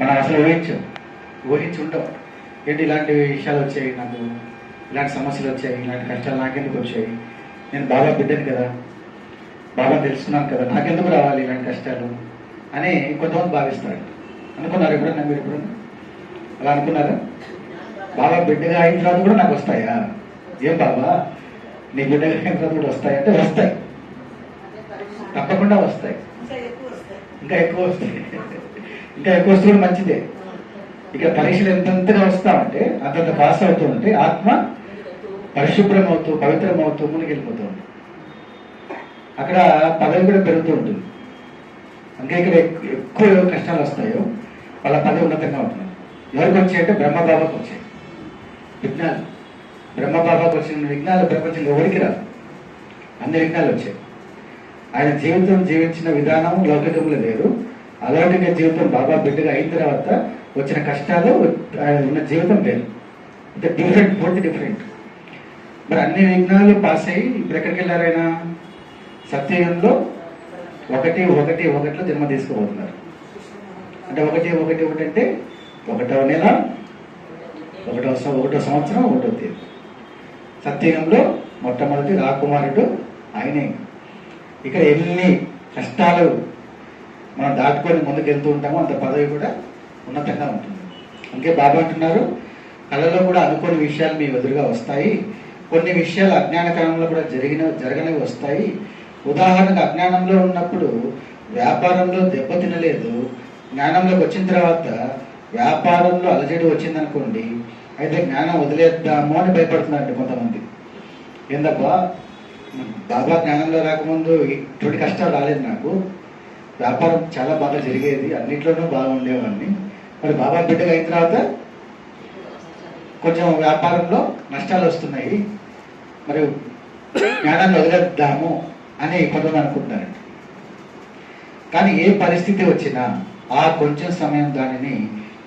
మనం అసలు ఊహించాం ఊహించి ఉంటాం ఏంటి ఇలాంటి విషయాలు వచ్చాయి నాకు? ఇలాంటి సమస్యలు వచ్చాయి ఇలాంటి కష్టాలు నాకెందుకు వచ్చాయి? నేను బాబా బిడ్డని కదా? బాబా తెలుసుకున్నాను కదా? నాకెందుకు రావాలి ఇలాంటి కష్టాలు? అని కొంతమంది భావిస్తారు. అనుకున్నారు ఎప్పుడన్నా మీరు ఎప్పుడన్నా? అలా అనుకున్నారా? బాబా బిడ్డగా అయిన తర్వాత కూడా నాకు వస్తాయా? ఏం బాబా నీ బిడ్డగా అయిన తర్వాత కూడా వస్తాయి? అంటే వస్తాయి. తప్పకుండా వస్తాయి. ఇంకా ఎక్కువ వస్తాయి. ఇంకా ఎక్కువ వస్తే కూడా మంచిదే. ఇక పరీక్షలు ఎంతెంతగా వస్తా ఉంటే అంతంత పాస్ అవుతూ ఉంటే ఆత్మ పరిశుభ్రమవుతూ పవిత్రమవుతూ మునిగిపోతూ అవుతూ ఉంటుంది. అక్కడ పదవి కూడా పెరుగుతూ ఉంటుంది. ఇంకా ఇక్కడ ఎక్కువ కష్టాలు వస్తాయో వాళ్ళ పదవి ఉన్నతంగా ఉంటుంది. ఎవరికి వచ్చాయంటే బ్రహ్మబాబాకు వచ్చాయి. విజ్ఞానం బ్రహ్మబాబాకు వచ్చిన విజ్ఞానాలు ప్రపంచంలో ఎవరికి రాదు అన్ని విజ్ఞానాలు వచ్చాయి. ఆయన జీవితం జీవించిన విధానం లౌకికములు వేరు అలాంటి జీవితం. బాబా బిడ్డగా అయిన తర్వాత వచ్చిన కష్టాలు ఆయన ఉన్న జీవితం వేరు. అంటే డిఫరెంట్ పూర్తి డిఫరెంట్ మరి అన్ని విఘ్నాలు పాస్ అయ్యి ఇప్పుడు ఎక్కడికి వెళ్ళారైనా సత్యయుగంలో ఒకటి ఒకటి ఒకటిలో జన్మ తీసుకోబోతున్నారు అంటే ఒకటి ఒకటి ఒకటి అంటే ఒకటవ నెల ఒకటో ఒకటో సంవత్సరం ఒకటో తేదీ. సత్యయుగంలో మొట్టమొదటి రాకుమారుడు ఆయనే. ఇక్కడ ఎన్ని కష్టాలు మనం దాటుకొని ముందుకు వెళ్తూ ఉంటామో అంత పదవి కూడా ఉన్నతంగా ఉంటుంది. అందుకే బాబా అంటున్నారు కళలో కూడా అనుకోని విషయాలు మీ ఎదురుగా వస్తాయి. కొన్ని విషయాలు అజ్ఞాన కాలంలో కూడా జరిగిన జరగనివి వస్తాయి. ఉదాహరణకు అజ్ఞానంలో ఉన్నప్పుడు వ్యాపారంలో దెబ్బతినలేదు జ్ఞానంలోకి వచ్చిన తర్వాత వ్యాపారంలో అలజడి వచ్చిందనుకోండి అయితే జ్ఞానం వదిలేద్దాము అని భయపడుతున్నారండి కొంతమంది. ఏందబ్బా బాబా జ్ఞానంలో రాకముందు ఇటువంటి కష్టాలు రాలేదు నాకు. వ్యాపారం చాలా బాగా జరిగేది అన్నిట్లోనూ బాగా ఉండేవాడిని మరి బాబా బిడ్డగా అయిన తర్వాత కొంచెం వ్యాపారంలో నష్టాలు వస్తున్నాయి. మరి జ్ఞానాన్ని వదిలేద్దాము అని కొంతమంది అనుకుంటున్నారండి. కానీ ఏ పరిస్థితి వచ్చినా ఆ కొంచెం సమయం దానిని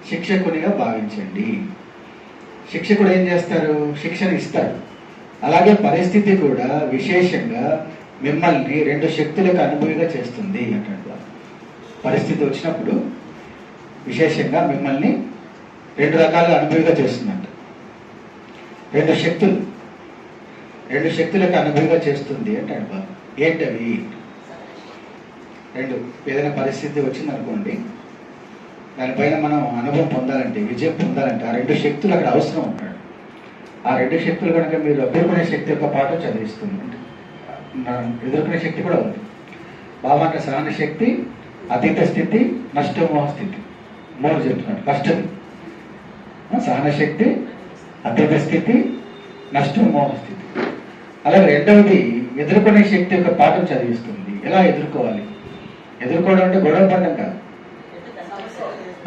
శిక్షకునిగా భావించండి. శిక్షకుడు ఏం చేస్తారు? శిక్షణ ఇస్తారు. అలాగే పరిస్థితి కూడా విశేషంగా మిమ్మల్ని రెండు శక్తులకు అనుభవిగా చేస్తుంది అంటాడు. పరిస్థితి వచ్చినప్పుడు విశేషంగా మిమ్మల్ని రెండు రకాలుగా అనుభవిగా చేస్తుందంట. రెండు శక్తులు. రెండు శక్తులకు అనుభవిగా చేస్తుంది అంటాడు బాబు. ఏంటవి? రెండు. ఏదైనా పరిస్థితి వచ్చింది అనుకోండి దానిపైన మనం అనుభవం పొందాలంటే విజయం పొందాలంటే ఆ రెండు శక్తులు అక్కడ అవసరం ఉంటాడు ఆ రెండు శక్తులు కనుక మీరు ఎదుర్కొనే శక్తి యొక్క పాఠం చదివిస్తుంది అంటే ఎదుర్కొనే శక్తి కూడా ఉంది. బాబా సహన శక్తి అతీత స్థితి నష్టమోహ స్థితి. మూడు చెప్తున్నాడు. ఫస్ట్ సహన శక్తి అతీత స్థితి నష్టమోహ స్థితి. అలాగే రెండవది ఎదుర్కొనే శక్తి యొక్క పాఠం చదివిస్తుంది. ఎలా ఎదుర్కోవాలి? ఎదుర్కోవడం అంటే గొడవ పడడం కాదు.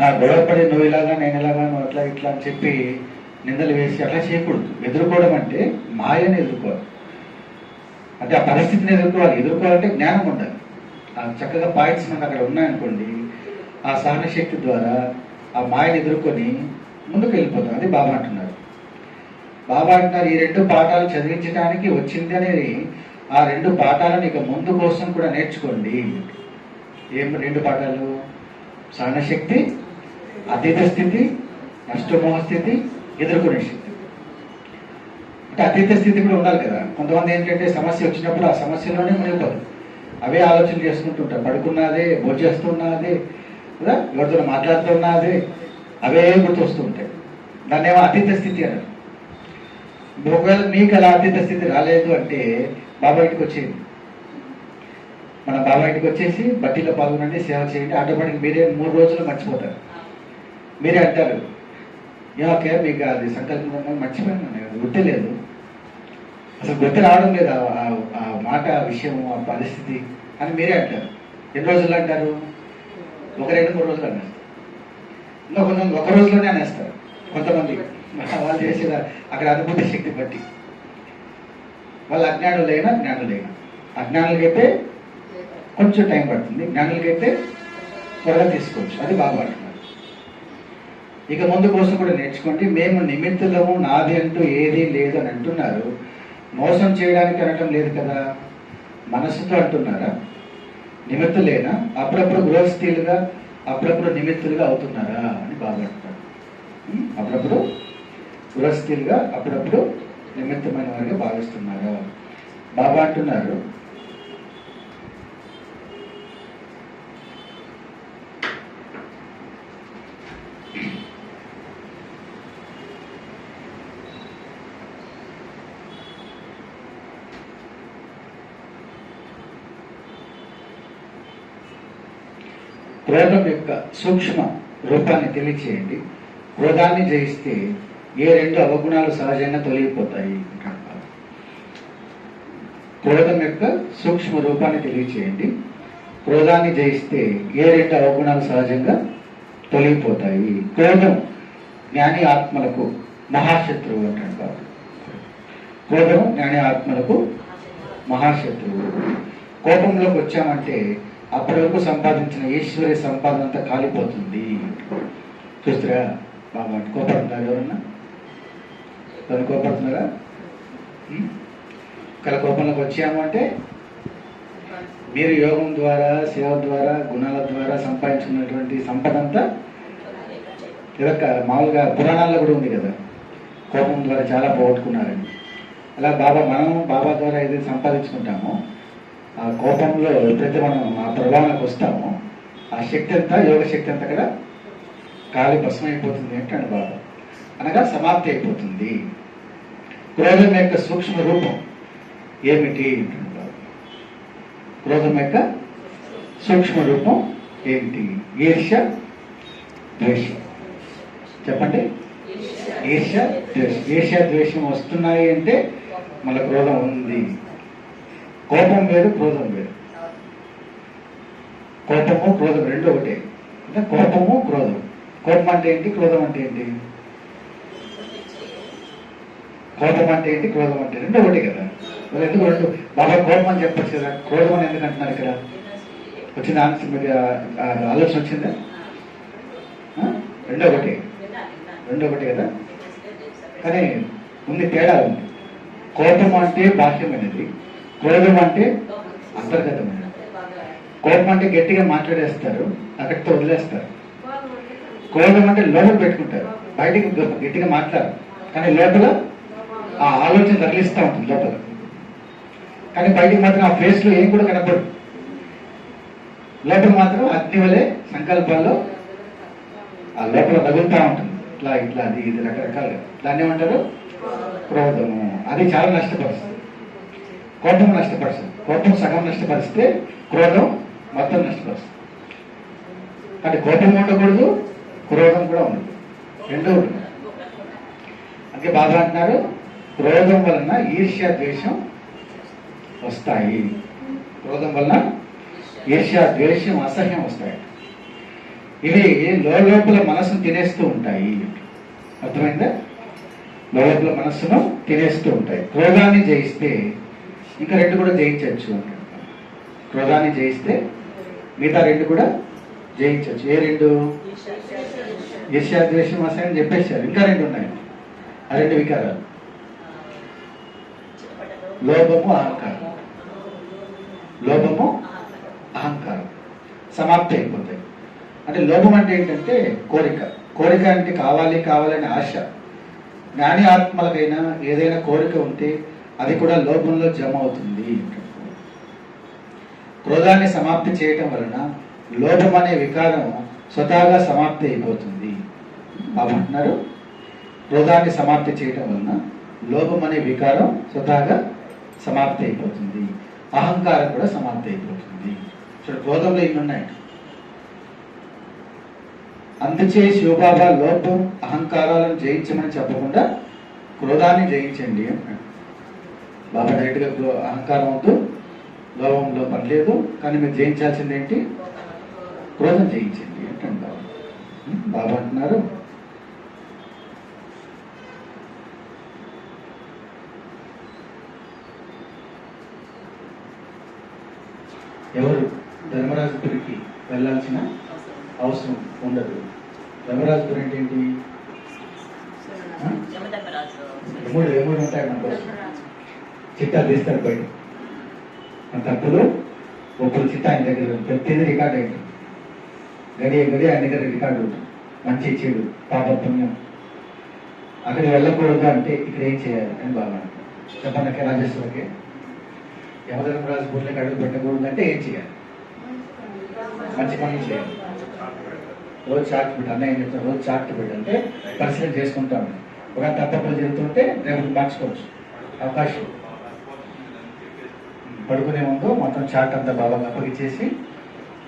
ఆ గొడవ పడి నువ్వు ఇలాగా నేను ఇలాగా నువ్వు అట్లా ఇట్లా అని చెప్పి నిందలు వేసి అట్లా చేయకూడదు. ఎదుర్కోవడం అంటే మాయని ఎదుర్కోవాలి. అంటే ఆ పరిస్థితిని ఎదుర్కోవాలి. ఎదుర్కోవాలంటే జ్ఞానం ఉండాలి. ఆ చక్కగా పాయింట్స్ మనకు అక్కడ ఉన్నాయనుకోండి ఆ సహన శక్తి ద్వారా ఆ మాయను ఎదుర్కొని ముందుకు వెళ్ళిపోతాం అది బాబా అంటున్నారు. బాబా అంటున్నారు ఈ రెండు పాఠాలు చదివించడానికి వచ్చింది అనేది ఆ రెండు పాఠాలను ఇక ముందు కోసం కూడా నేర్చుకోండి. ఏం రెండు పాఠాలు? సహనశక్తి అతీత స్థితి నష్టమోహ స్థితి ఎదుర్కొనే అతీత స్థితి కూడా ఉండాలి కదా. కొంతమంది ఏంటంటే సమస్య వచ్చినప్పుడు ఆ సమస్యలోనే మునిగిపోదు అవే ఆలోచన చేసుకుంటుంటారు పడుకున్నదే భోజనం చేస్తున్నదే కదా? ఎవరితో మాట్లాడుతున్నదే అవే గుర్తొస్తూ ఉంటాయి. దాన్ని ఏమో అతీత స్థితి అన్నారు. ఒకవేళ మీకు అలా అతీత స్థితి రాలేదు అంటే బాబా ఇంటికి వచ్చేది మన బాబా ఇంటికి వచ్చేసి బట్టీలో పాల్గొనండి సేవ చేయండి. ఆటోమేటిక్ మీరే మూడు రోజులు మర్చిపోతారు. మీరే అంటారు ఓకే మీకు అది సంకల్పం ఉందని మర్చిపోయాను గుర్తులేదు అసలు గుర్తు రావడం లేదు ఆ- మాట విషయం ఆ పరిస్థితి అని మీరే అంటారు. ఎన్ని రోజులు అంటారు? ఒక రెండు మూడు రోజులు అనేస్తారు. ఇంకా కొంతమంది ఒక రోజులోనే అనేస్తారు. కొంతమంది వాళ్ళు చేసిన అక్కడ అనుభూతి శక్తి బట్టి. వాళ్ళు అజ్ఞానులైనా జ్ఞానులైనా అజ్ఞానులకైతే కొంచెం టైం పడుతుంది. జ్ఞానులకైతే త్వరగా తీసుకోవచ్చు. అది బాగా పడుతుంది ఇక ముందు కోసం కూడా నేర్చుకోండి. మేము నిమిత్తులము నాది అంటూ ఏది లేదు అని అంటున్నారు. మోసం చేయడానికి అనటం లేదు కదా? మనసుతో అంటున్నారా? నిమిత్తులేనా? అప్పుడప్పుడు గృహస్థీలుగా అప్పుడప్పుడు నిమిత్తులుగా అవుతున్నారా అని బాగా అంటారు అప్పుడప్పుడు గృహస్థీలుగా అప్పుడప్పుడు నిమిత్తమైన వారిగా భావిస్తున్నారా? బాబా అంటున్నారు క్రోధం యొక్క సూక్ష్మ రూపాన్ని తెలియచేయండి. క్రోధాన్ని జయిస్తే ఏ రెండు అవగుణాలు సహజంగా తొలగిపోతాయి అంటారు. క్రోధం యొక్క సూక్ష్మ రూపాన్ని తెలియచేయండి. క్రోధాన్ని జయిస్తే ఏ రెండు అవగుణాలు సహజంగా తొలగిపోతాయి. క్రోధం జ్ఞాని ఆత్మలకు మహాశత్రువు అంటారు. క్రోధం జ్ఞాని ఆత్మలకు మహాశత్రువు. కోపంలోకి వచ్చామంటే అప్పటి వరకు సంపాదించిన ఈశ్వరి సంపాదన అంతా కాలిపోతుంది. చూస్తారా బాబా కోపడుతున్నారు ఎవరన్నా? ఎవరు కోపడుతున్నారా? కళ కోపంలోకి వచ్చాము అంటే మీరు యోగం ద్వారా సేవ ద్వారా గుణాల ద్వారా సంపాదించుకున్నటువంటి సంపద అంతా ఇదొక మామూలుగా పురాణాల్లో కూడా ఉంది కదా. కోపం ద్వారా చాలా పోగొట్టుకున్నారని. అలా బాబా మనం బాబా ద్వారా ఏదైతే సంపాదించుకుంటామో ఆ కోపంలో ఎప్పుడైతే మనం ఆ ప్రభావానికి వస్తామో ఆ శక్తి అంతా యోగ శక్తి అంతా కూడా కాలి భస్మైపోతుంది అంటాడు బాబా. అనగా సమాప్తి అయిపోతుంది. క్రోధం యొక్క సూక్ష్మ రూపం ఏమిటి క్రోధం యొక్క సూక్ష్మ రూపం ఏమిటి? ఈర్ష్య ద్వేషం. చెప్పండి. ఈర్ష్య ద్వేషం. ఈర్ష్య ద్వేషం వస్తున్నాయి అంటే మన క్రోధం ఉంది. కోపం వేరు క్రోధం వేరు కోపము క్రోధం రెండు ఒకటే. అంటే కోపము క్రోధం. కోపం అంటే ఏంటి క్రోధం అంటే ఏంటి? కోపం అంటే ఏంటి క్రోధం అంటే రెండు ఒకటి కదా. మరి ఎందుకు రెండు? బాగా కోపం అని చెప్పచ్చు కదా. క్రోధం అని ఎందుకు అంటున్నారు ఇక్కడ? వచ్చిన ఆన్సర్? మరి ఆలోచన వచ్చిందా? రెండో ఒకటి. రెండో ఒకటి కదా. కానీ ఉంది తేడా ఉంది. కోపం అంటే బాహ్యమైనది. క్రోధం అంటే అంతర్గతమైన. కోపం అంటే గట్టిగా మాట్లాడేస్తారు అక్కడితో వదిలేస్తారు. క్రోధం అంటే లోపల పెట్టుకుంటారు. బయటికి గట్టిగా మాట్లాడరు. కానీ లోపల ఆ ఆలోచన తగిలిస్తూ ఉంటుంది లోపల. కానీ బయటికి మాత్రం ఆ ఫేస్లో ఏం కూడా కనపడదు. లోపల మాత్రం అగ్ని వలె సంకల్పాల్లో ఆ లోపల తగులుతూ ఉంటుంది. ఇట్లా ఇట్లా అది ఇది రకరకాలుగా. దాన్ని ఏమంటారు? క్రోధము. అది చాలా నష్టపరుస్తుంది. కోపం నష్టపరుస్తుంది. కోపం సగం నష్టపరిస్తే క్రోధం మొత్తం నష్టపరుస్తుంది. అంటే కోపం ఉండకూడదు క్రోధం కూడా ఉండదు. రెండూ ఉండదు అందుకే బాధ అంటున్నారు క్రోధం వలన ఈర్ష్యా ద్వేషం వస్తాయి. క్రోధం వలన ఈర్ష్యా ద్వేషం అసహ్యం వస్తాయి. ఇవి లోపల మనసును తినేస్తూ ఉంటాయి. అర్థమైందా? లోపల మనస్సును తినేస్తూ ఉంటాయి. క్రోధాన్ని జయిస్తే ఇంకా రెండు కూడా జయించవచ్చు అంటారు క్రోధాన్ని జయిస్తే మిగతా రెండు కూడా జయించవచ్చు. ఏ రెండు? ఈర్ష్యాద్వేషం అని చెప్పేశారు. ఇంకా రెండు ఉన్నాయి. ఆ రెండు వికారాలు. లోభము అహంకారం. లోభము అహంకారం. సమాప్తి అయిపోతాయి. అంటే లోభం అంటే ఏంటంటే కోరిక. కోరిక అంటే కావాలి కావాలని ఆశ. జ్ఞాని ఆత్మలకైనా ఏదైనా కోరిక ఉంటే అది కూడా లోపంలో జమ అవుతుంది. క్రోధాన్ని సమాప్తి చేయటం వలన లోభం అనే వికారం స్వతహాగా సమాప్తి అయిపోతుంది. బాగుంటున్నారు క్రోధాన్ని సమాప్తి చేయటం వలన లోభం అనే వికారం స్వతహాగా సమాప్తి అయిపోతుంది. అహంకారం కూడా సమాప్తి అయిపోతుంది. చూడు క్రోధంలో ఇన్ని ఉన్నాయి. అందుచే శివబాబా లోపం అహంకారాలను జయించమని చెప్పకుండా క్రోధాన్ని జయించండి అంటున్నాడు. బాబా డైరెక్ట్గా క్రో- అహంకారం వద్దు లోభంలో పని లేదు కానీ మీరు జయించాల్సింది ఏంటి? క్రోధం జయించండి అంటాడు బాబా. అంటున్నారు. ఎవరు? ధర్మరాజుపురికి వెళ్ళాల్సిన అవసరం ఉండదు. ధర్మరాజుపురి అంటే ఏంటి? ఎముడు ఎముడు ఉంటాయి మన కోసం. చిట్టా తీస్తారు బయట. అంత అప్పుడు ఒప్పుడు చిట్టా ఆయన దగ్గర ప్రతిదీ రికార్డ్ అయింది. గడియ గడియ ఆయన దగ్గర రికార్డు మంచి చెడు పాప పుణ్యం వెళ్ళకూడదు అంటే ఇక్కడ ఏం చేయాలి అని బాగా అంటారు. చెప్పండి రాజేశ్వరికి యమధర్మరాజు బుర్రకి అడుగు పెట్టకూడదు అంటే ఏం చేయాలి? మంచి పనులు చేయాలి. రోజు చార్ట్ బిడ్డ అన్న ఏం చెప్తాను రోజు చార్ట్ బిడ్డ అంటే పరిశీలన చేసుకుంటాను ఒక తప్పకుండా జరుగుతుంటే రేపు మార్చుకోవచ్చు. అవకాశం. పడుకునే ముందు మొత్తం చార్ట్ అంతా బాగా అప్పగిచ్చేసి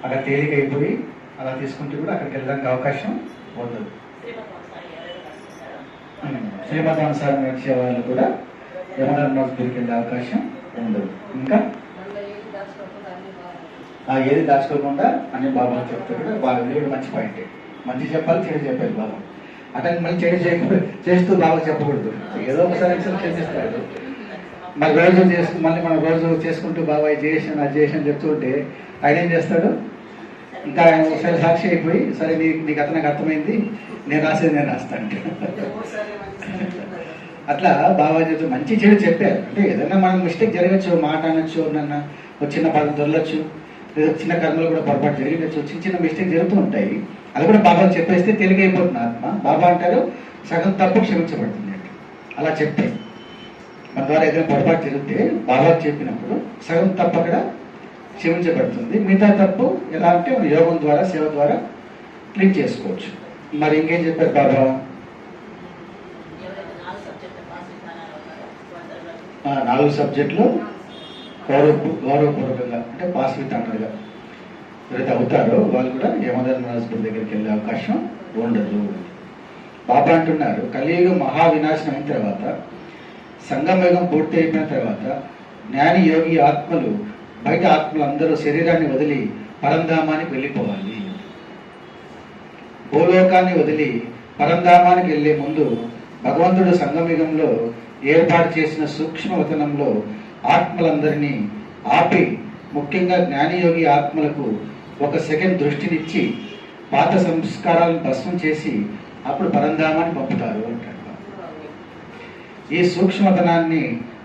అక్కడ తేలిక అయిపోయి అలా తీసుకుంటే కూడా అక్కడికి వెళ్ళడానికి అవకాశం ఉండదు. శ్రీమతానుసారం నడిచే వాళ్ళు కూడా యమధర్మరాజు గురికి వెళ్ళే అవకాశం ఉండదు. ఇంకా? ఆ ఏది దాచుకోకుండా అని బాబా చెప్తాడు బాగా ఇది మంచి పాయింట్ మంచి చెప్పాలి చెడు చెప్పాలి బాబా. అతను మళ్ళీ చెడు చేయకూడదు చేస్తూ బాగా చెప్పకూడదు. ఏదో ఒకసారి ఎక్సెప్ట్ మరి రోజు చేసుకు మళ్ళీ మనం రోజు చేసుకుంటూ బాబాయ్ చేసాను అది చేసాను చెప్తూ ఉంటే ఆయన ఏం చేస్తాడు? ఇంకా ఆయన ఒకసారి సాక్షి అయిపోయి సరే నీ నీకు అతనికి అర్థమైంది నేను రాసేది నేను రాస్తాను అట్లా బాబా చెప్తూ మంచి చెడు చెప్పారు. అంటే ఏదైనా మనం మిస్టేక్ జరగచ్చు మాట అనొచ్చు నన్న ఒక చిన్న పదం దొరలొచ్చు లేదా చిన్న కర్మలు కూడా పొరపాటు జరిగిండొచ్చు చిన్న చిన్న మిస్టేక్ జరుగుతూ ఉంటాయి. అది కూడా బాబా చెప్పేస్తే తెలియైపోతుంది ఆత్మ. బాబా అంటారు సగం తప్పు క్షమించబడుతుంది అంటే. అలా చెప్తే మన ద్వారా ఏదైనా పొరపాటు జరిగితే బాబా చెప్పినప్పుడు సగం తప్పు అక్కడ క్షమించబడుతుంది. మిగతా తప్పు ఎలా అంటే మన యోగం ద్వారా సేవ ద్వారా క్లీన్ చేసుకోవచ్చు. మరి ఇంకేం చెప్పారు బాబా? ఆ, నాలుగు సబ్జెక్టులు గౌరవ గౌరవపూర్వకంగా అంటే పాస్ విత్ అంటారుగా ఎవరైతే అవుతారో వాళ్ళు కూడా యమధర్మరాజు దగ్గరికి వెళ్ళే అవకాశం ఉండదు. బాబా అంటున్నారు కలియుగం మహా వినాశనం అయిన తర్వాత సంగమయుగం పూర్తి అయిపోయిన తర్వాత జ్ఞాని యోగి ఆత్మలు బయట ఆత్మలు అందరూ శరీరాన్ని వదిలి పరంధామానికి వెళ్ళిపోవాలి. భూలోకాన్ని వదిలి పరంధామానికి వెళ్ళే ముందు భగవంతుడు సంగమయుగంలో ఏర్పాటు చేసిన సూక్ష్మవతనంలో ఆత్మలందరినీ ఆపి ముఖ్యంగా జ్ఞానియోగి ఆత్మలకు ఒక సెకండ్ దృష్టినిచ్చి పాత సంస్కారాలను భస్మం చేసి అప్పుడు పరంధామాన్ని పంపుతారు అంటాడు. ఈ సూక్ష్మతనాన్ని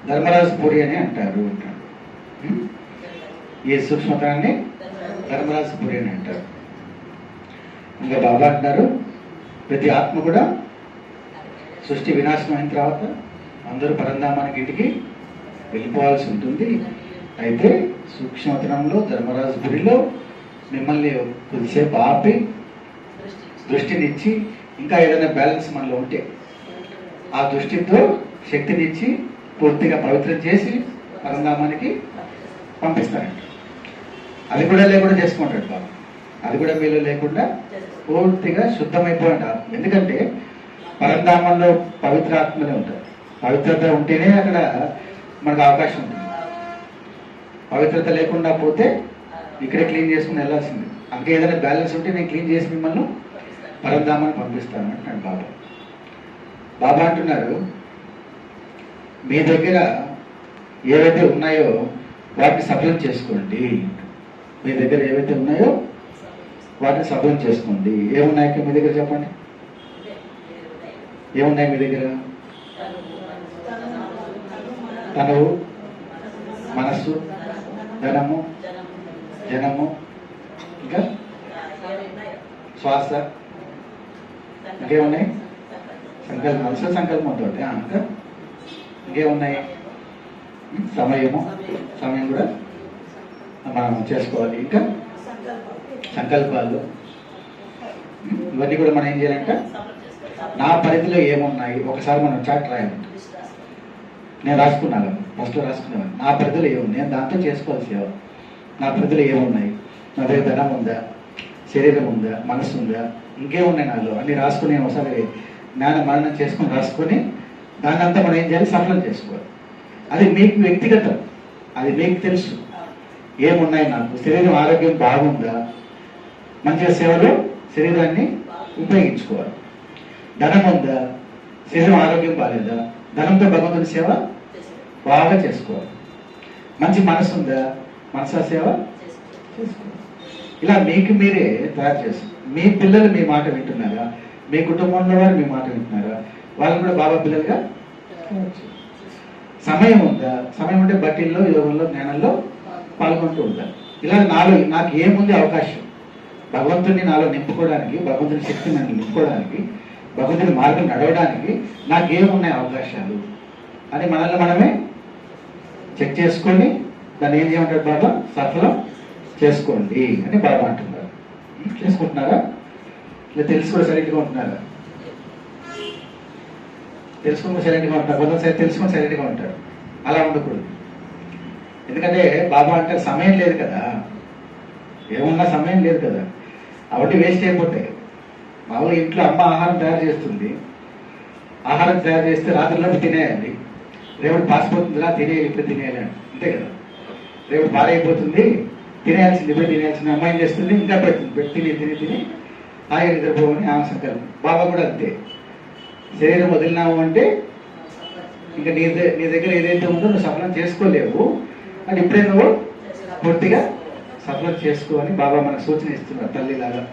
ధర్మరాజపురి అని అంటారు ఈ సూక్ష్మతనాన్ని ధర్మరాజపురి అని అంటారు. ఇంకా బాబా అంటున్నారు ప్రతి ఆత్మ కూడా సృష్టి వినాశనం అయిన తర్వాత అందరూ పరంధామానికి ఇంటికి వెళ్ళిపోవాల్సి ఉంటుంది. అయితే సూక్ష్మతనంలో ధర్మరాజపురిలో మిమ్మల్ని కొద్దిసేపు ఆపి దృష్టినిచ్చి ఇంకా ఏదైనా బ్యాలెన్స్ మనలో ఉంటే ఆ దృష్టితో శక్తినిచ్చి పూర్తిగా పవిత్రం చేసి పరంధామానికి పంపిస్తారంట అది కూడా లేకుండా చేసుకుంటాడు బాబు. అది కూడా మీలో లేకుండా పూర్తిగా శుద్ధమైపోయింది. ఆత్మ ఎందుకంటే పరంధామంలో పవిత్ర ఆత్మనే ఉంటారు పవిత్రత ఉంటేనే అక్కడ మనకు అవకాశం ఉంటుంది. పవిత్రత లేకుండా పోతే ఇక్కడే క్లీన్ చేసుకుని వెళ్ళాల్సింది. అందుకే ఏదైనా బ్యాలెన్స్ ఉంటే నేను క్లీన్ చేసి మిమ్మల్ని పరంధామాన్ని పంపిస్తాను అంటున్నాడు బాబా. బాబా అంటున్నారు మీ దగ్గర ఏవైతే ఉన్నాయో వాటిని సఫలం చేసుకోండి. మీ దగ్గర ఏవైతే ఉన్నాయో వాటిని సఫలం చేసుకోండి. ఏమున్నాయి మీ దగ్గర చెప్పండి? ఏమున్నాయి మీ దగ్గర? తనువు మనస్సు ధనము జనము ఇంకా? శ్వాస ఇంకేమున్నాయి? సంకల్పం మనసు సంకల్పంతో ఇంకా ఇంకేమున్నాయి సమయము. సమయం కూడా మనం చేసుకోవాలి. ఇంకా సంకల్పాలు. ఇవన్నీ కూడా మనం ఏం చేయాలంటే నా పరిధిలో ఏమున్నాయి? ఒకసారి మనం చాట్ రాయాలి. నేను రాసుకున్నాను. ఫస్ట్ రాసుకున్నాను. నా పరిధిలో ఏముంది? నేను దాంతో చేసుకోవాల్సి నా పరిధిలో ఏమున్నాయి? నా దగ్గర ధనం ఉందా? శరీరం ఉందా? మనసు ఉందా? ఇంకేమున్నాయి నాలో? అన్ని రాసుకునే ఒకసారి జ్ఞాన మరణం చేసుకొని రాసుకొని దాన్ని అంతా మనం ఏం చేయాలి? సఫలం చేసుకోవాలి. అది మీకు వ్యక్తిగతం. అది మీకు తెలుసు. ఏమున్నాయి నాకు? శరీరం ఆరోగ్యం బాగుందా? మంచిగా సేవలో శరీరాన్ని ఉపయోగించుకోవాలి. ధనం ఉందా? శరీరం ఆరోగ్యం బాగాలేదా ధనంతో భగవంతుని సేవ బాగా చేసుకోవాలి. మంచి మనసు ఉందా? మనసా సేవ చేసుకోవాలి. ఇలా మీకు మీరే తయారు చేస్తారు. మీ పిల్లలు మీ మాట వింటున్నారా? మీ కుటుంబంలో వారు మీ మాట వింటున్నారా? వాళ్ళని కూడా బాబా పిల్లలుగా? సమయం ఉందా? సమయం ఉంటే బట్టిల్లో యోగంలో జ్ఞానంలో పాల్గొంటూ ఉంటారు. ఇలా నాలో నాకు ఏముంది అవకాశం? భగవంతుని నాలో నింపుకోవడానికి భగవంతుని శక్తిని నన్ను నింపుకోవడానికి భగవంతుని మార్గం నడవడానికి నాకేమున్నాయి అవకాశాలు? అని మనల్ని మనమే చెక్ చేసుకొని దాన్ని ఏం చేయమంటారు బాబా? సఫలం చేసుకోండి అని బాబా అంటున్నారు. చేసుకుంటున్నారా? లేదా తెలుసు కూడా సైలెంట్గా ఉంటున్నారా. తెలుసుకుని సైలెంట్గా ఉంటారు. కొంత తెలుసుకొని తెలుసుకుని సైలెంట్గా ఉంటారు. అలా ఉండకూడదు. ఎందుకంటే బాబా అంటే సమయం లేదు కదా. ఏమున్నా సమయం లేదు కదా. అవన్నీ వేస్ట్ అయిపోతాయి. మామూలుగా ఇంట్లో అమ్మ ఆహారం తయారు చేస్తుంది. ఆహారం తయారు చేస్తే రాత్రిలోపు తినేయాలి. రేపు పాసిపోతుందిరా తినేయాలి ఇప్పుడు తినేయాలి అని. అంతే కదా. రేపు పాడైపోతుంది తినేయాల్సింది ఇప్పుడు తినేయాల్సింది. అమ్మాయి చేస్తుంది? ఇంకా పెడుతుంది. పెట్టి తిని తిని తిని ఆయన నిద్రపోవని ఆమె సంకల్పం బాబా కూడా అంతే. శరీరం వదిలినాము అంటే ఇంకా నీ నీ దగ్గర ఏదైతే ఉందో నువ్వు సఫలం చేసుకోలేవు. అని ఇప్పుడే నువ్వు పూర్తిగా సఫలం చేసుకో అని బాబా మనకు సూచన ఇస్తున్నారు తల్లిలాగా.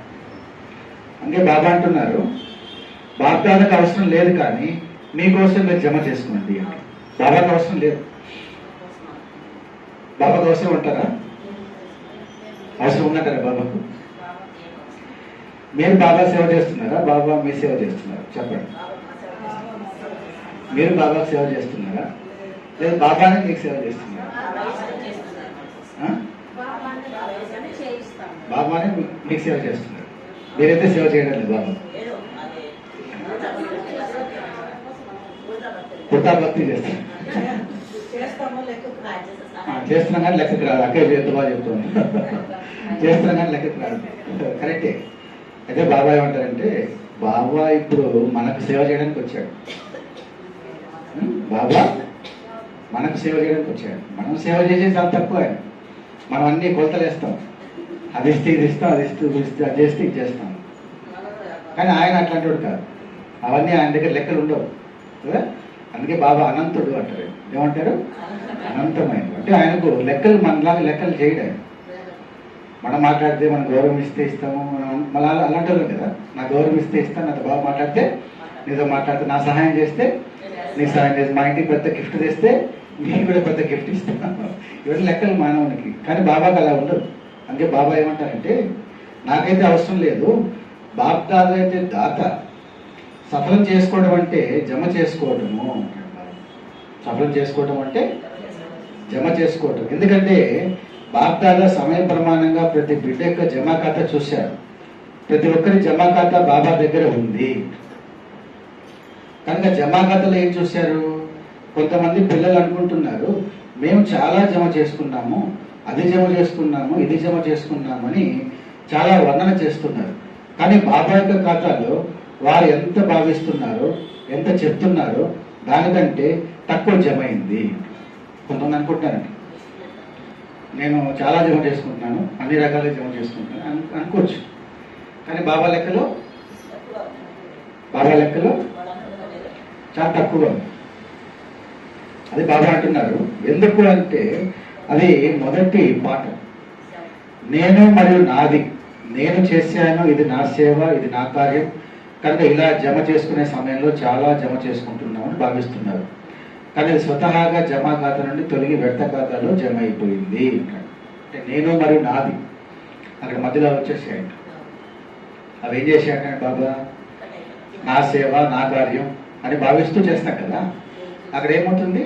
అందుకే బాబా అంటున్నారు బాప్దాలకు అవసరం లేదు కానీ మీకోసం మీరు జమ చేసుకోండి బాబాకు అవసరం లేదు. బాబాకు అవసరం ఉంటారా? అవసరం ఉన్నట్టారా బాబాకు? మీరు బాబా సేవ చేస్తున్నారా? బాబా మీ సేవ చేస్తున్నారా? చెప్పండి. మీరు బాబా సేవ చేస్తున్నారా? లేదా బాబానే మీకు సేవ చేస్తున్నారా? బాబానే మీ- మీకు సేవ చేస్తున్నారు. మీరైతే సేవ చేయడం లేదు బాబా. కృతా భక్తి చేస్తున్నారు చేస్తున్నా చేస్తున్నాం కానీ లెక్కకు రాదు. అక్కడ ఎంత బాగా చెప్తుంది చేస్తున్నాం కానీ లెక్కకు రాదు. కరెక్టే. అయితే బాబా ఏమంటారంటే బాబా ఇప్పుడు మనకు సేవ చేయడానికి వచ్చాడు. బాబా మనకు సేవ చేయడానికి వచ్చాడు. మనం సేవ చేసేది చాలా తక్కువ మనం అన్ని కొలతలు వేస్తాం. అది ఇస్తే ఇది ఇస్తాం అది ఇస్తూ ఇస్తే అది చేస్తే ఇది చేస్తాం. కానీ ఆయన అట్లాంటి వాడు కాదు. అవన్నీ ఆయన దగ్గర లెక్కలు ఉండవు. కదా? అందుకే బాబా అనంతుడు అంటారు. ఏమంటారు? అనంతమైన. అంటే ఆయనకు లెక్కలు మనలాగా లెక్కలు చేయడానికి మనం మాట్లాడితే మనం గౌరవం ఇస్తే ఇస్తాము. మనం మళ్ళీ అలాంటి వాళ్ళం కదా నా గౌరవం ఇస్తే ఇస్తాను నాతో బాగా మాట్లాడితే నీతో మాట్లాడితే నా సహాయం చేస్తే నీ సహాయం చేస్తే మా ఇంటికి పెద్ద గిఫ్ట్ తెస్తే నీకు కూడా పెద్ద గిఫ్ట్ ఇస్తాను ఇవన్నీ లెక్కలు మానవునికి. కానీ బాబాకి అలా ఉండదు. అందుకే బాబా ఏమంటారంటే నాకైతే అవసరం లేదు. బాప్ దాదా అయితే దాత. సఫలం చేసుకోవడం అంటే జమ చేసుకోవడము సఫలం చేసుకోవడం అంటే జమ చేసుకోవటం ఎందుకంటే బాప్దాదా సమయ ప్రమాణంగా ప్రతి బిడ్డ యొక్క జమా ఖాతా చూశారు. ప్రతి ఒక్కరి జమా ఖాతా బాబా దగ్గర ఉంది. కనుక జమా ఖాతాలో ఏం చూశారు? కొంతమంది పిల్లలు అనుకుంటున్నారు మేము చాలా జమ చేసుకున్నాము అది జమ చేసుకున్నాము ఇది జమ చేసుకున్నామని చాలా వర్ణన చేస్తున్నారు. కానీ బాబా యొక్క ఖాతాలో వారు ఎంత భావిస్తున్నారో ఎంత చెప్తున్నారో దానికంటే తక్కువ జమ అయింది. కొంతమంది అనుకుంటారండి నేను చాలా జమ చేసుకుంటున్నాను అన్ని రకాలుగా జమ చేసుకుంటున్నాను అను- అనుకోవచ్చు. కానీ బాబా లెక్కలో? బాబా లెక్కలో? చాలా తక్కువ. ఉంది. అది బాబా అంటున్నారు. ఎందుకు అంటే అది మొదటి పాట నేను మరియు నాది. నేను చేశాను ఇది నా సేవ ఇది నా కార్యం. కనుక ఇలా జమ చేసుకునే సమయంలో చాలా జమ చేసుకుంటున్నామని భావిస్తున్నారు. కానీ స్వతహాగా జమా ఖాతా నుండి తొలగి వ్యర్థ ఖాతాలో జమ అయిపోయింది అంటే నేను మరియు నాది. అక్కడ మధ్యలో వచ్చేసాయంట అవి ఏం చేశాయంటే బాబా? నా సేవ నా కార్యం అని భావిస్తూ చేస్తాం కదా. అక్కడ ఏమవుతుంది?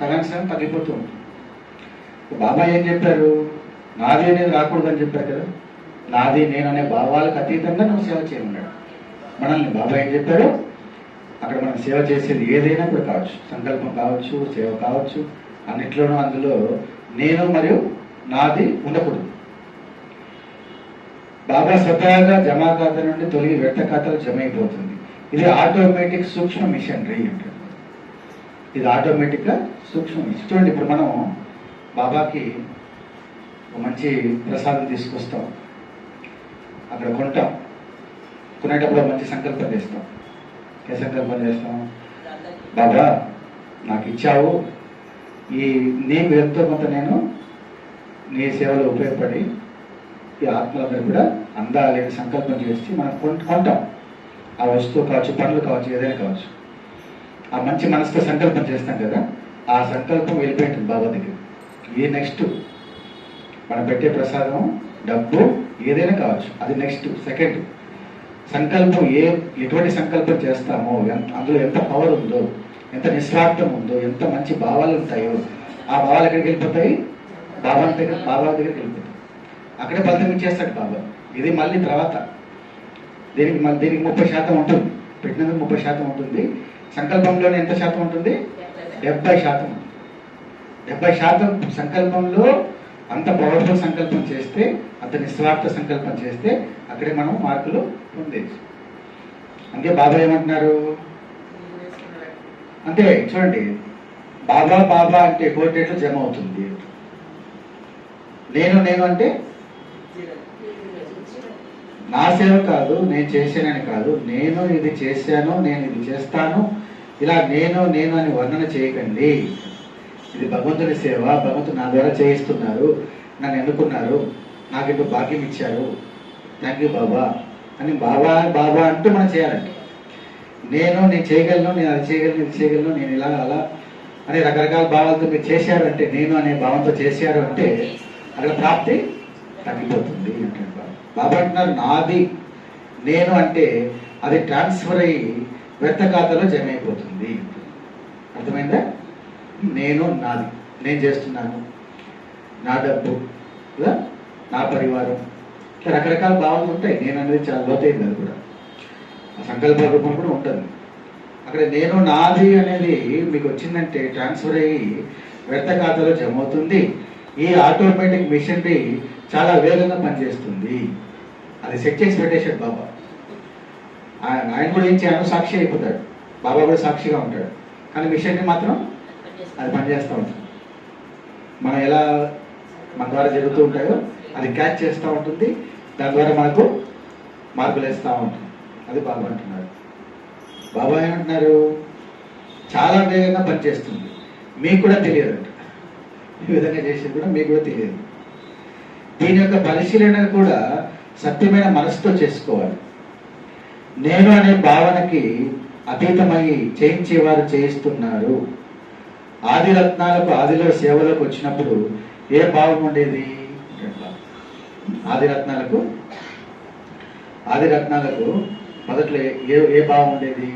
సగం సగం తగ్గిపోతూ ఉంటుంది. బాబా ఏం చెప్పారు? నాది అనేది రాకూడదని చెప్పారు కదా. నాది నేను అనే భావాలకు అతీతంగా నువ్వు సేవ చేయమన్నాడు. మనల్ని బాబా ఏం చెప్పారు? అక్కడ మనం సేవ చేసేది ఏదైనా కూడా కావచ్చు. సంకల్పం కావచ్చు సేవ కావచ్చు. అన్నిట్లోనూ అందులో నేను మరియు నాది ఉండకూడదు. బాబా స్వతహాగా జమా ఖాతా నుండి తొలగి వ్యర్థ ఖాతాలు జమ అయిపోతుంది. ఇది ఆటోమేటిక్ సూక్ష్మ మిషనరీ అంటారు. ఇది ఆటోమేటిక్గా సూక్ష్మ మిషన్. చూడండి ఇప్పుడు మనం బాబాకి మంచి ప్రసాదం తీసుకొస్తాం. అక్కడ కొంటాం. కొనేటప్పుడు మంచి సంకల్పం చేస్తాం. ఏ సంకల్పం చేస్తాం బాబా నాకు ఇచ్చావు. ఈ నీకు ఎంతో కొంత నేను నీ సేవలో ఉపయోగపడి ఈ ఆత్మలందరూ కూడా అందాలి సంకల్పం చేసి మనం కొంటాం. ఆ వస్తువు కావచ్చు పనులు కావచ్చు ఏదైనా కావచ్చు. ఆ మంచి మనసుతో సంకల్పం చేస్తాం కదా ఆ సంకల్పం వెళ్ళిపోయింటుంది బాబా దగ్గర. ఇది నెక్స్ట్ మనం పెట్టే ప్రసాదం డబ్బు ఏదైనా కావచ్చు. అది నెక్స్ట్ సెకండ్. సంకల్పం ఏ ఎటువంటి సంకల్పం చేస్తామో అందులో ఎంత పవర్ ఉందో ఎంత నిస్వార్థం ఉందో ఎంత మంచి భావాలు ఉంటాయో ఆ భావాలు ఎక్కడికి వెళ్ళిపోతాయి? బాబా దగ్గర బాబా దగ్గరికి వెళ్ళిపోతాయి. అక్కడే ఫలితం ఇచ్చేస్తాడు బాబా. ఇది మళ్ళీ తర్వాత. దీనికి మళ్ళీ దీనికి ముప్పై శాతం ఉంటుంది. పెట్టినందుకు ముప్పై శాతం ఉంటుంది. సంకల్పంలోనే ఎంత శాతం ఉంటుంది? డెబ్బై శాతం డెబ్బై శాతం సంకల్పంలో అంత పవర్ఫుల్ సంకల్పం చేస్తే అంత నిస్వార్థ సంకల్పం చేస్తే అక్కడే మనం మార్కులు పొందేది అందుకే బాబా ఏమంటున్నారు? అంతే చూడండి. బాబా బాబా అంటే కోటేట్లు జమ అవుతుంది. నేను నేను అంటే? నా సేవ కాదు నేను చేశానని కాదు. నేను ఇది చేశాను నేను ఇది చేస్తాను. ఇలా నేను నేను అని వర్ణన చేయకండి. ఇది భగవంతుని సేవ భగవంతుడు నా ద్వారా చేయిస్తున్నారు నన్ను ఎన్నుకున్నారు నాకు ఇప్పుడు భాగ్యం ఇచ్చారు. థ్యాంక్ యూ బాబా. అని బాబా బాబా అంటూ మనం చేయాలండి. నేను నేను చేయగలను నేను అది చేయగలను ఇది చేయగలను నేను ఇలా అలా అని రకరకాల భావాలతో మీరు చేశారు అంటే నేను అనే భావంతో చేశారు అంటే అక్కడ ప్రాప్తి తగ్గిపోతుంది అంటాడు బాబా. బాబా అంటున్నారు నాది నేను అంటే అది ట్రాన్స్ఫర్ అయ్యి వ్యర్థ ఖాతాలో జమ అయిపోతుంది అర్థమైందా? నేను నాది. నేను చేస్తున్నాను. నా డబ్బు కదా? నా పరివారం. ఇట్లా రకరకాల భావాలు ఉంటాయి. నేను అనేది చాలా లోతైంది అది కూడా. ఆ సంకల్ప రూపం కూడా ఉంటుంది. అక్కడ నేను నాది అనేది మీకు వచ్చిందంటే ట్రాన్స్ఫర్ అయ్యి వ్యర్థ ఖాతాలో జమ అవుతుంది. ఈ ఆటోమేటిక్ మిషనరీ చాలా వేగంగా పనిచేస్తుంది. అది సెట్ చేసి పెట్టేశాడు బాబా. ఆయన ఆయన కూడా ఏం చేయను సాక్షి అయిపోతాడు. బాబా కూడా సాక్షిగా ఉంటాడు. కానీ మిషనరీ మాత్రం అది పనిచేస్తూ ఉంటుంది. మనం ఎలా మన ద్వారా జరుగుతూ ఉంటాయో అది క్యాచ్ చేస్తూ ఉంటుంది. దాని ద్వారా మనకు మార్పులు వేస్తూ ఉంటుంది. అది బాబా అంటున్నారు బాబా ఏమంటున్నారు చాలా వేగంగా పనిచేస్తుంది మీకు కూడా తెలియదు అంట ఈ విధంగా చేసేది కూడా మీకు కూడా తెలియదు. దీని యొక్క పరిశీలన కూడా సత్యమైన మనసుతో చేసుకోవాలి. నేను అనే భావనకి అతీతమై చేయించేవారు చేయిస్తున్నారు. ఆది రత్నాలకు ఆదిలో సేవలకు వచ్చినప్పుడు ఏ భావం ఉండేది? ఆది రత్నాలకు ఆది రత్నాలకు మొదట్లో ఏ ఏ భావం ఉండేది?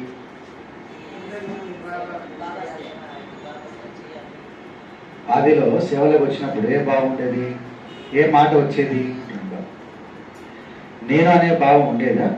ఆదిలో సేవలోకి వచ్చినప్పుడు ఏ భావం ఉండేది? ఏ మాట వచ్చేది? నేను అనే భావం ఉండేదా?